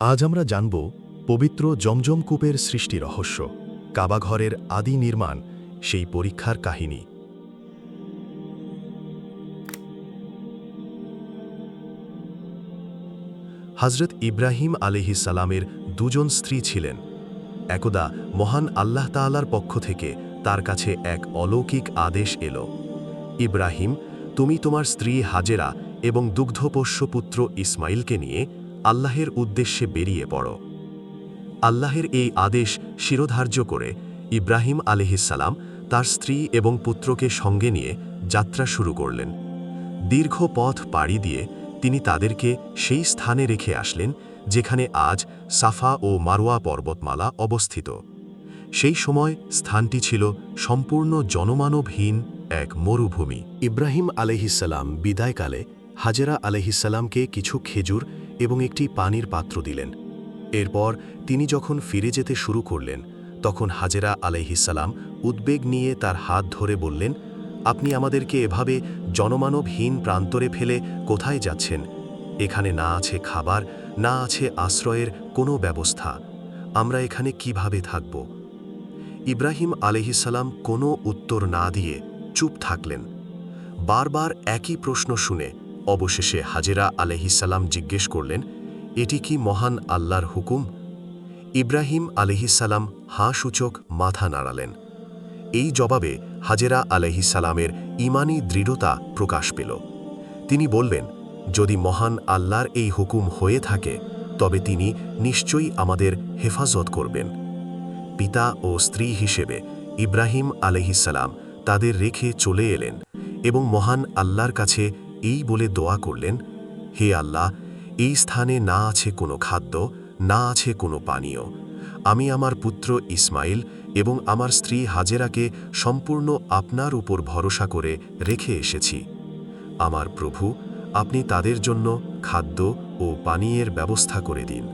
আজ আমরা জানব পবিত্র জমজম কূপের সৃষ্টি রহস্য, কাবাঘরের আদি নির্মাণ, সেই পরীক্ষার কাহিনী। হজরত ইব্রাহিম সালামের দুজন স্ত্রী ছিলেন। একদা মহান আল্লাহ তাআলার পক্ষ থেকে তার কাছে এক অলৌকিক আদেশ এলো, ইব্রাহিম, তুমি তোমার স্ত্রী হাজেরা এবং দুগ্ধপোষ্য পুত্র ইসমাইলকে নিয়ে আল্লাহের উদ্দেশ্যে বেরিয়ে পড়ো। আল্লাহের এই আদেশ শিরোধার্য করে ইব্রাহিম আলিহিসাল্লাম তার স্ত্রী এবং পুত্রকে সঙ্গে নিয়ে যাত্রা শুরু করলেন। দীর্ঘ পথ পাড়ি দিয়ে তিনি তাদেরকে সেই স্থানে রেখে আসলেন, যেখানে আজ সাফা ও মারোয়া পর্বতমালা অবস্থিত। সেই সময় স্থানটি ছিল সম্পূর্ণ জনমানবহীন এক মরুভূমি। ইব্রাহিম আলহিসাল্লাম বিদায়কালে হাজেরা আলহিসাল্লামকে কিছু খেজুর এবং একটি পানির পাত্র দিলেন। এরপর তিনি যখন ফিরে যেতে শুরু করলেন, তখন হাজেরা আলহিসাল্লাম উদ্বেগ নিয়ে তার হাত ধরে বললেন, আপনি আমাদেরকে এভাবে জনমানবহীন প্রান্তরে ফেলে কোথায় যাচ্ছেন? এখানে না আছে খাবার, না আছে আশ্রয়ের কোনো ব্যবস্থা। আমরা এখানে কীভাবে থাকব? ইব্রাহিম আলহিসাল্লাম কোনো উত্তর না দিয়ে চুপ থাকলেন। বারবার একই প্রশ্ন শুনে অবশেষে হাজেরা আলহিসাল্লাম জিজ্ঞেস করলেন, এটি কি মহান আল্লাহর হুকুম? ইব্রাহিম আলহিসাল্লাম হাঁ সূচক মাথা নাড়ালেন। এই জবাবে হাজেরা আলহিসাল্লামের ইমানি দৃঢ়তা প্রকাশ পেল। তিনি বললেন, যদি মহান আল্লাহর এই হুকুম হয়ে থাকে, তবে তিনি নিশ্চয়ই আমাদের হেফাজত করবেন। পিতা ও স্ত্রী হিসেবে ইব্রাহিম আলহিসাল্লাম তাদের রেখে চলে এলেন এবং মহান আল্লাহর কাছে এই বলে দোয়া করলেন, হে আল্লাহ, এই স্থানে না আছে কোনো খাদ্য, না আছে কোনো পানীয়। আমি আমার পুত্র ইসমাইল এবং আমার স্ত্রী হাজেরাকে সম্পূর্ণ আপনার উপর ভরসা করে রেখে এসেছি। আমার প্রভু, আপনি তাদের জন্য খাদ্য ও পানীয়ের ব্যবস্থা করে দিন,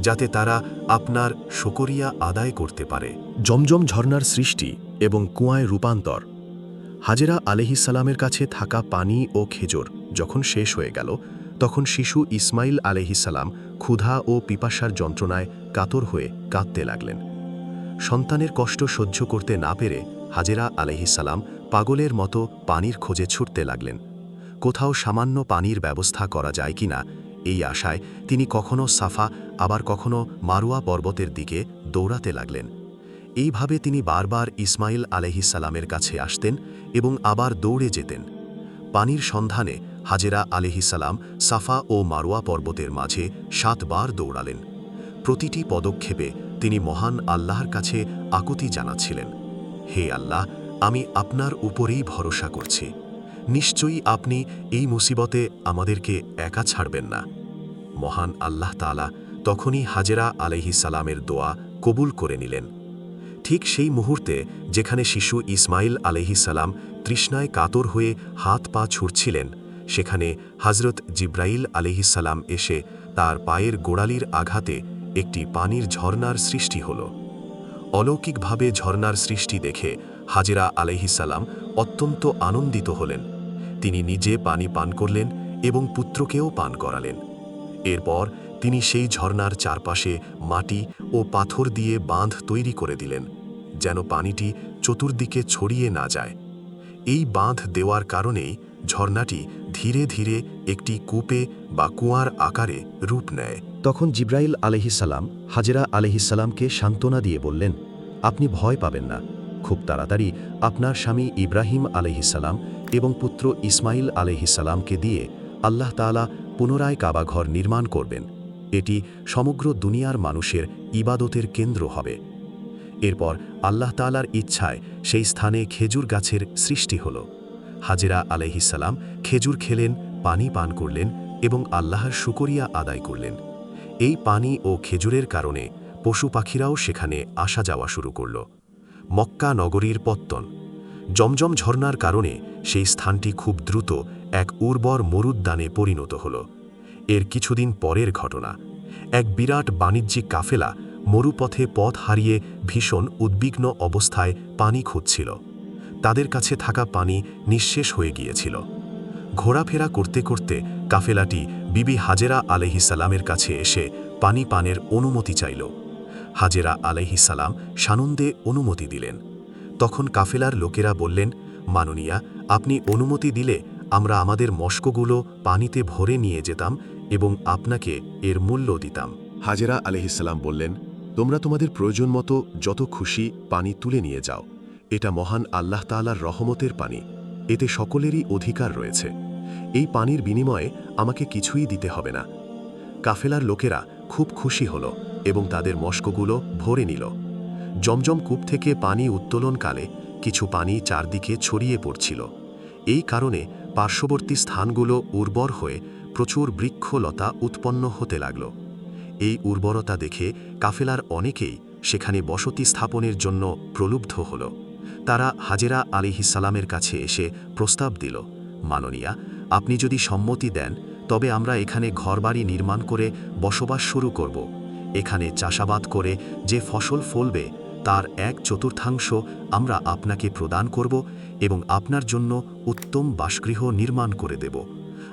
যাতে তারা আপনার শকরিয়া আদায় করতে পারে। জমজম ঝর্নার সৃষ্টি এবং কুয়ায় রূপান্তর। হাজেরা আলহিসাল্লামের কাছে থাকা পানি ও খেজুর যখন শেষ হয়ে গেল, তখন শিশু ইসমাইল আলহিসাল্লাম ক্ষুধা ও পিপাসার যন্ত্রণায় কাতর হয়ে কাঁদতে লাগলেন। সন্তানের কষ্ট সহ্য করতে না পেরে হাজেরা আলহিসাল্লাম পাগলের মতো পানির খোঁজে ছুটতে লাগলেন। কোথাও সামান্য পানির ব্যবস্থা করা যায় কিনা এই আশায় তিনি কখনো সাফা, আবার কখনো মারুয়া পর্বতের দিকে দৌড়াতে লাগলেন। এইভাবে তিনি বারবার ইসমাইল আলহিসাল্লামের কাছে আসতেন এবং আবার দৌড়ে যেতেন। পানির সন্ধানে হাজেরা আলহিসাল্লাম সাফা ও মারোয়া পর্বতের মাঝে সাতবার দৌড়ালেন। প্রতিটি পদক্ষেপে তিনি মহান আল্লাহর কাছে আকুতি জানাচ্ছিলেন, হে আল্লাহ, আমি আপনার উপরেই ভরসা করছি। নিশ্চয়ই আপনি এই মুসিবতে আমাদেরকে একা ছাড়বেন না। মহান আল্লাহ তালা তখনই হাজেরা আলহি সালামের দোয়া কবুল করে নিলেন। ঠিক সেই মুহূর্তে যেখানে শিশু ইসমাইল আলহি সালাম তৃষ্ণায় কাতর হয়ে হাত পা ছুটছিলেন সেখানে হজরত জিব্রাইল আলহিসাল্লাম এসে তার পায়ের গোড়ালির আঘাতে একটি পানির ঝর্নার সৃষ্টি হল। অলৌকিকভাবে ঝর্নার সৃষ্টি দেখে হাজেরা আলহিসাল্লাম অত্যন্ত আনন্দিত হলেন। তিনি নিজে পানি পান করলেন এবং পুত্রকেও পান করালেন। এরপর তিনি সেই ঝর্নার চারপাশে মাটি ও পাথর দিয়ে বাঁধ তৈরি করে দিলেন, যেন পানিটি চতুর্দিকে ছড়িয়ে না যায়। এই বাঁধ দেওয়ার কারণেই ঝর্ণাটি ধীরে ধীরে একটি কূপে বা কুয়ার আকারে রূপ নেয়। তখন জিব্রাইল আলহিসাল্লাম হাজেরা আলহিসাল্লামকে সান্ত্বনা দিয়ে বললেন, আপনি ভয় পাবেন না। খুব তাড়াতাড়ি আপনার স্বামী ইব্রাহিম আলহিসাল্লাম এবং পুত্র ইসমাইল আলহিসাল্লামকে দিয়ে আল্লাহ তালা পুনরায় কাবাঘর নির্মাণ করবেন। এটি সমগ্র দুনিয়ার মানুষের ইবাদতের কেন্দ্র হবে। এরপর আল্লাহ তালার ইচ্ছায় সেই স্থানে খেজুর গাছের সৃষ্টি হল। হাজেরা আলহিসাল্লাম খেজুর খেলেন, পানি পান করলেন এবং আল্লাহর শুকরিয়া আদায় করলেন। এই পানি ও খেজুরের কারণে পশু পাখিরাও সেখানে আসা যাওয়া শুরু করল। মক্কা নগরীর পত্তন। জমজম ঝর্নার কারণে সেই স্থানটি খুব দ্রুত এক উর্বর মরুদ্যানে পরিণত হল। এর কিছুদিন পরের ঘটনা। এক বিরাট বাণিজ্যিক কাফেলা মরুপথে পথ হারিয়ে ভীষণ উদ্বিগ্ন অবস্থায় পানি খুঁজছিল। তাদের কাছে থাকা পানি নিঃশেষ হয়ে গিয়েছিল। ঘোরাফেরা করতে করতে কাফেলাটি বিবি হাজেরা আলহিসাল্লামের কাছে এসে পানি পানের অনুমতি চাইল। হাজেরা আলাইহিসালাম সানন্দে অনুমতি দিলেন। তখন কাফেলার লোকেরা বললেন, মাননীয়া, আপনি অনুমতি দিলে আমরা আমাদের মস্কগুলো পানিতে ভরে নিয়ে যেতাম এবং আপনাকে এর মূল্য দিতাম। হাজেরা আলহিসাল্লাম বললেন, তোমরা তোমাদের প্রয়োজন মতো যত খুশি পানি তুলে নিয়ে যাও। এটা মহান আল্লাহ তাআলার রহমতের পানি। এতে সকলেরই অধিকার রয়েছে। এই পানির বিনিময়ে আমাকে কিছুই দিতে হবে না। কাফেলার লোকেরা খুব খুশি হল এবং তাদের মস্কগুলো ভরে নিল। জমজম কূপ থেকে পানি উত্তোলনকালে কিছু পানি চারদিকে ছড়িয়ে পড়ছিল। এই কারণে পার্শ্ববর্তী স্থানগুলো উর্বর হয়ে প্রচুর বৃক্ষলতা উৎপন্ন হতে লাগল। এই উর্বরতা দেখে কাফেলার অনেকেই সেখানে বসতি স্থাপনের জন্য প্রলুব্ধ হল। তারা হাজেরা আলিহিসালামের কাছে এসে প্রস্তাব দিল, মাননীয়া, আপনি যদি সম্মতি দেন, তবে আমরা এখানে ঘরবাড়ি নির্মাণ করে বসবাস শুরু করব। এখানে চাষাবাদ করে যে ফসল ফলবে, তার এক চতুর্থাংশ আমরা আপনাকে প্রদান করব এবং আপনার জন্য উত্তম বাসগৃহ নির্মাণ করে দেব।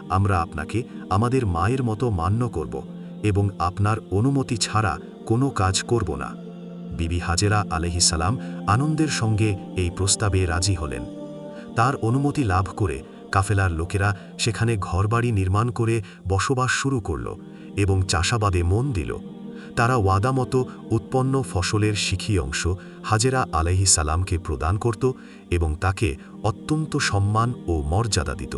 আমরা আপনাকে আমাদের মায়ের মতো মান্য করব এবং আপনার অনুমতি ছাড়া কোনো কাজ করব না। বিবি হাজেরা আলহিসাল্লাম আনন্দের সঙ্গে এই প্রস্তাবে রাজি হলেন। তার অনুমতি লাভ করে কাফেলার লোকেরা সেখানে ঘরবাড়ি নির্মাণ করে বসবাস শুরু করল এবং চাষাবাদে মন দিল। তারা ওয়াদামতো উৎপন্ন ফসলের শিখি অংশ হাজেরা আলাইহি সালামকে প্রদান করত এবং তাকে অত্যন্ত সম্মান ও মর্যাদা দিত।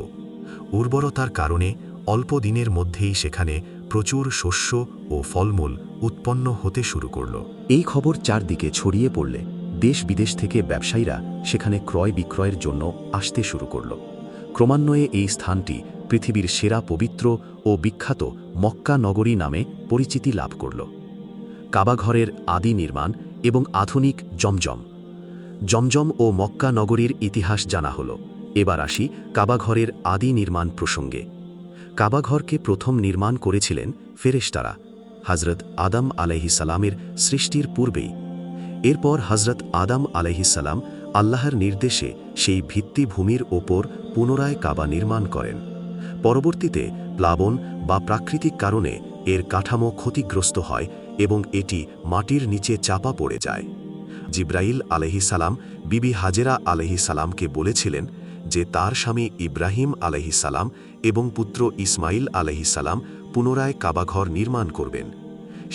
উর্বরতার কারণে অল্প দিনের মধ্যেই সেখানে প্রচুর শস্য ও ফলমূল উৎপন্ন হতে শুরু করল। এই খবর চারদিকে ছড়িয়ে পড়লে দেশ বিদেশ থেকে ব্যবসায়ীরা সেখানে ক্রয় বিক্রয়ের জন্য আসতে শুরু করল। ক্রমান্বয়ে এই স্থানটি পৃথিবীর সেরা পবিত্র ও বিখ্যাত মক্কা নগরী নামে পরিচিতি লাভ করল। কাবাঘরের আদি নির্মাণ এবং আধুনিক জমজম। জমজম ও মক্কা নগরীর ইতিহাস জানা হল। এবার আসি কাবাঘরের আদি নির্মাণ প্রসঙ্গে। কাবাঘরকে প্রথম নির্মাণ করেছিলেন ফেরেশতারা হজরত আদম আলাইহিসালামের সৃষ্টির পূর্বেই। এরপর হজরত আদম আলাইহিসাল্লাম আল্লাহর নির্দেশে সেই ভিত্তিভূমির ওপর পুনরায় কাবা নির্মাণ করেন। পরবর্তীতে প্লাবন বা প্রাকৃতিক কারণে এর কাঠামো ক্ষতিগ্রস্ত হয় এবং এটি মাটির নিচে চাপা পড়ে যায়। জিব্রাইল আলহিসাল্লাম বিবি হাজেরা আলহিসাল্লামকে বলেছিলেন যে তার স্বামী ইব্রাহিম আলহিসাল্লাম এবং পুত্র ইসমাইল আলহিসাল্লাম পুনরায় কাবাঘর নির্মাণ করবেন।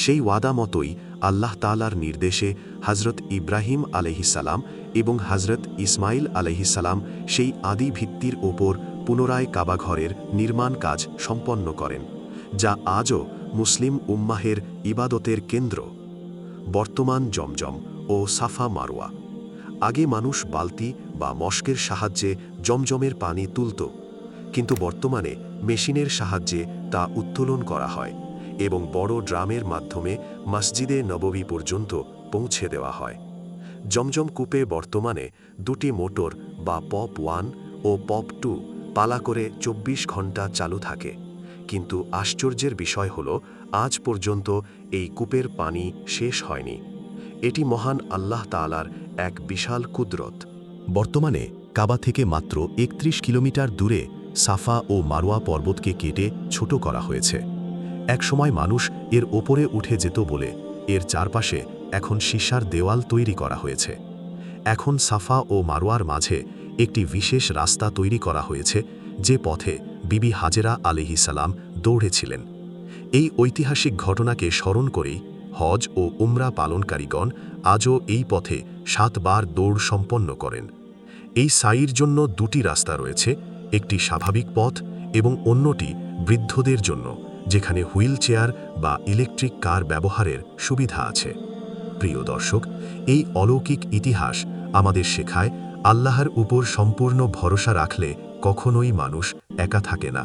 সেই ওয়াদা মতোই আল্লাহ তালার নির্দেশে হজরত ইব্রাহিম আলহিসাল্লাম এবং হজরত ইসমাইল আলহিসাল্লাম সেই আদি ভিত্তির ওপর পুনরায় কাবাঘরের নির্মাণ কাজ সম্পন্ন করেন, যা আজও মুসলিম উম্মাহের ইবাদতের কেন্দ্র। বর্তমান জমজম ও সাফা মারোয়া আগে মানুষ বালতি বা মস্কের সাহায্যে জমজমের পানি তুলত, কিন্তু বর্তমানে মেশিনের সাহায্যে তা উত্তোলন করা হয় এবং বড় ড্রামের মাধ্যমে মসজিদে নববী পর্যন্ত পৌঁছে দেওয়া হয়। জমজম কূপে বর্তমানে দুটি মোটর বা পপ ওয়ান ও পপ টু পালা করে ২৪ ঘণ্টা চালু থাকে, কিন্তু আশ্চর্যের বিষয় হল, আজ পর্যন্ত এই কূপের পানি শেষ হয়নি। এটি মহান আল্লাহ তালার এক বিশাল কুদরত। বর্তমানে কাবা থেকে মাত্র একত্রিশ কিলোমিটার দূরে সাফা ও মারোয়া পর্বতকে কেটে ছোট করা হয়েছে। একসময় মানুষ এর ওপরে উঠে যেত বলে এর চারপাশে এখন সীসার দেওয়াল তৈরি করা হয়েছে। এখন সাফা ও মারোয়ার মাঝে একটি বিশেষ রাস্তা তৈরি করা হয়েছে যে পথে বিবি হাজেরা আলিহিসাল্লাম দৌড়েছিলেন। এই ঐতিহাসিক ঘটনাকে স্মরণ করেই হজ ও উমরা পালনকারীগণ আজও এই পথে সাতবার দৌড় সম্পন্ন করেন। এই সাইর জন্য দুটি রাস্তা রয়েছে, একটি স্বাভাবিক পথ এবং অন্যটি বৃদ্ধদের জন্য, যেখানে হুইল চেয়ার বা ইলেকট্রিক কার ব্যবহারের সুবিধা আছে। প্রিয় দর্শক, এই অলৌকিক ইতিহাস আমাদের শেখায়, আল্লাহর উপর সম্পূর্ণ ভরসা রাখলে কখনোই মানুষ একা থাকে না।